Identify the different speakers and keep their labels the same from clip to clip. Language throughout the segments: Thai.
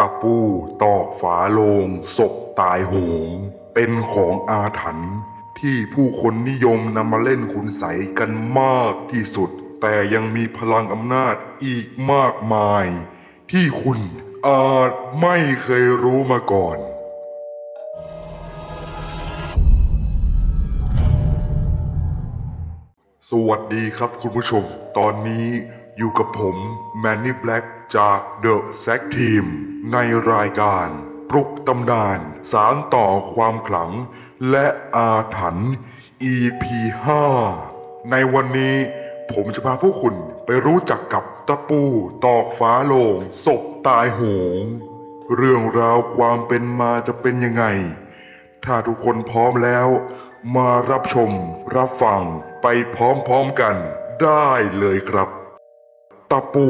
Speaker 1: ตะปูตอกฝาโลงศพตายโหง เป็นของอาถรรพ์ที่ผู้คนนิยมนำมาเล่นคุณใสกันมากที่สุด แต่ยังมีพลังอำนาจอีกมากมาย ที่คุณอาจไม่เคยรู้มาก่อนสวัสดีครับคุณผู้ชม ตอนนี้ อยู่กับผมแมนนี่แบล็กจาก The s a c Team ในรายการ ปลุกตำนาน สารต่อความขลัง และอาถรรพ์ EP 5ในวันนี้ผมจะพาพวกคุณไปรู้จักกับตะปูตอกฟ้าโลงศพตายโหง เรื่องราวความเป็นมาจะเป็นยังไง ถ้าทุกคนพร้อมแล้ว มารับชมรับฟังไปพร้อมๆกันได้เลยครับ ตะปู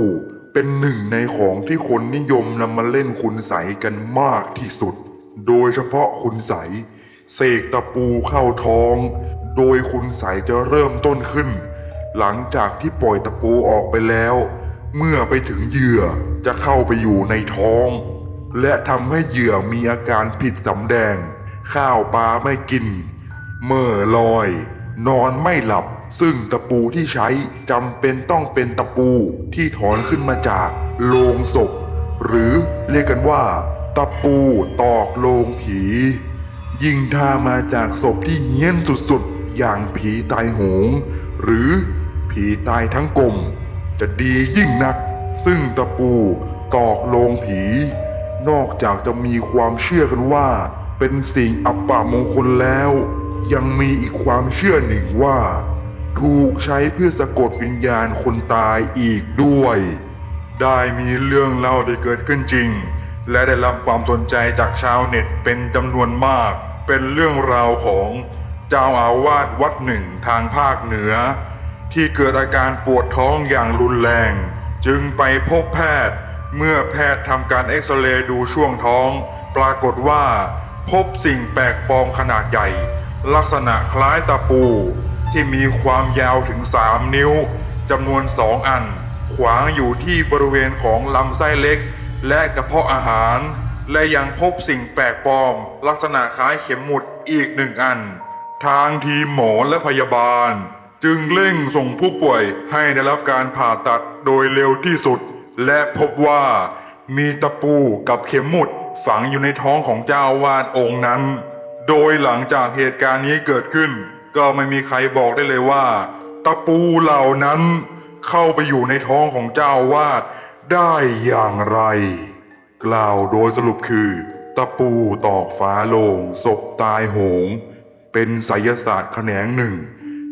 Speaker 1: เป็นหนึ่งในของที่คนนิยมนำมาเล่นคุณใสกันมากที่สุด โดยเฉพาะคุณใสเสกตะปูเข้าท้อง โดยคุณใสจะเริ่มต้นขึ้น หลังจากที่ปล่อยตะปูออกไปแล้ว เมื่อไปถึงเหยื่อจะเข้าไปอยู่ในท้อง และทำให้เหยื่อมีอาการผิดสำแดง ข้าวปลาไม่กิน เมื่อลอย นอนไม่หลับ ซึ่งตะปูที่ใช้จำเป็นต้องเป็นตะปูที่ถอนขึ้นมาจากโลงศพ หรือเรียกกันว่า ตะปูตอกโลงผี ยิ่งถ้ามาจากศพที่เฮี้ยนสุดๆ อย่างผีตายโหง หรือผีตายทั้งกลม จะดียิ่งนัก ซึ่งตะปูตอกโลงผี นอกจากจะมีความเชื่อกันว่า เป็นสิ่งอัปมงคลแล้ว ยังมีอีกความเชื่อหนึ่งว่า ถูกใช้เพื่อสะกดวิญญาณคนตายอีกด้วย ได้มีเรื่องเล่าได้เกิดขึ้นจริง และได้รับความสนใจจากชาวเน็ตเป็นจำนวนมาก เป็นเรื่องราวของเจ้าอาวาสวัดหนึ่งทางภาคเหนือ ที่เกิดอาการปวดท้องอย่างรุนแรง จึงไปพบแพทย์ เมื่อแพทย์ทำการเอ็กซเรย์ดูช่วงท้อง ปรากฏว่า พบสิ่งแปลกปลอมขนาดใหญ่ ลักษณะคล้ายตะปู ที่มีความยาวถึง 3 นิ้วจำนวน 2 อัน ขวางอยู่ที่บริเวณของลำไส้เล็ก และกระเพาะอาหาร และยังพบสิ่งแปลกปลอม ลักษณะคล้ายเข็มหมุดอีกหนึ่งอัน ทางทีมหมอและพยาบาล จึงเร่งส่งผู้ป่วยให้ได้รับการผ่าตัดโดยเร็วที่สุด และพบว่ามีตะปูกับเข็มหมุดฝังอยู่ในท้องของเจ้าอาวาดองค์นั้น โดยหลังจากเหตุการณ์นี้เกิดขึ้น ก็ไม่มีใครบอกได้เลยว่า ตะปูเหล่านั้นเข้าไปอยู่ในท้องของเจ้าวาดได้อย่างไร กล่าวโดยสรุปคือ ตะปูตอกฟ้าโลงศพตายโหง เป็นไสยศาสตร์แขนงหนึ่ง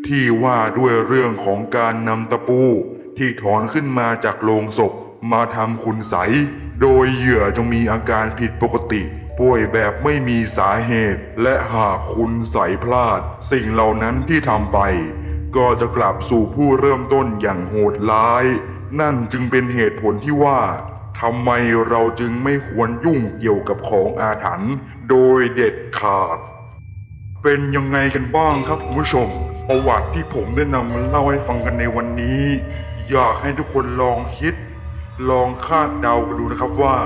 Speaker 1: ที่ว่าด้วยเรื่องของการนำตะปูที่ถอนขึ้นมาจากโลงศพมาทำคุณใส โดยเหยื่อจะมีอาการผิดปกติ ป่วยแบบไม่มีสาเหตุ และหากคุณใสยพลาด สิ่งเหล่านั้นที่ทำไป ก็จะกลับสู่ผู้เริ่มต้นอย่างโหดร้าย นั่นจึงเป็นเหตุผลที่ว่าทำไมเราจึงไม่ควรยุ่งเกี่ยวกับของอาถรรพ์โดยเด็ดขาด เป็นยังไงกันบ้างครับคุณผู้ชม ประวัติที่ผมได้นำมาเล่าให้ฟังกันในวันนี้ อยากให้ทุกคนลองคิด ลองคาดเดากันดูนะครับว่า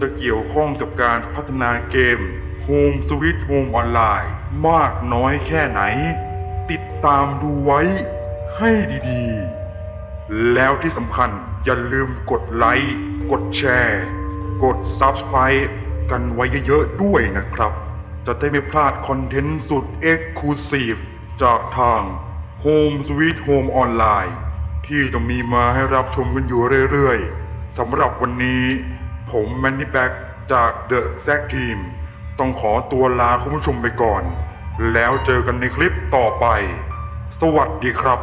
Speaker 1: จะเกี่ยวข้องกับการพัฒนาเกม Home Sweet Home Online มากน้อยแค่ไหน ติดตามดูไว้ให้ดีๆ แล้วที่สำคัญอย่าลืมกดไลค์ กดแชร์ กด Subscribe กันไว้เยอะๆด้วยนะครับ จะได้ไม่พลาดคอนเทนต์สุด Exclusive จากทาง Home Sweet Home Online ที่จะมีมาให้รับชมกันอยู่เรื่อยๆสำหรับวันนี้ ผมแมนนี่แบ็กจากเดอะแซกทีมต้องขอตัวลาคุณผู้ชมไปก่อน แล้วเจอกันในคลิปต่อไป สวัสดีครับ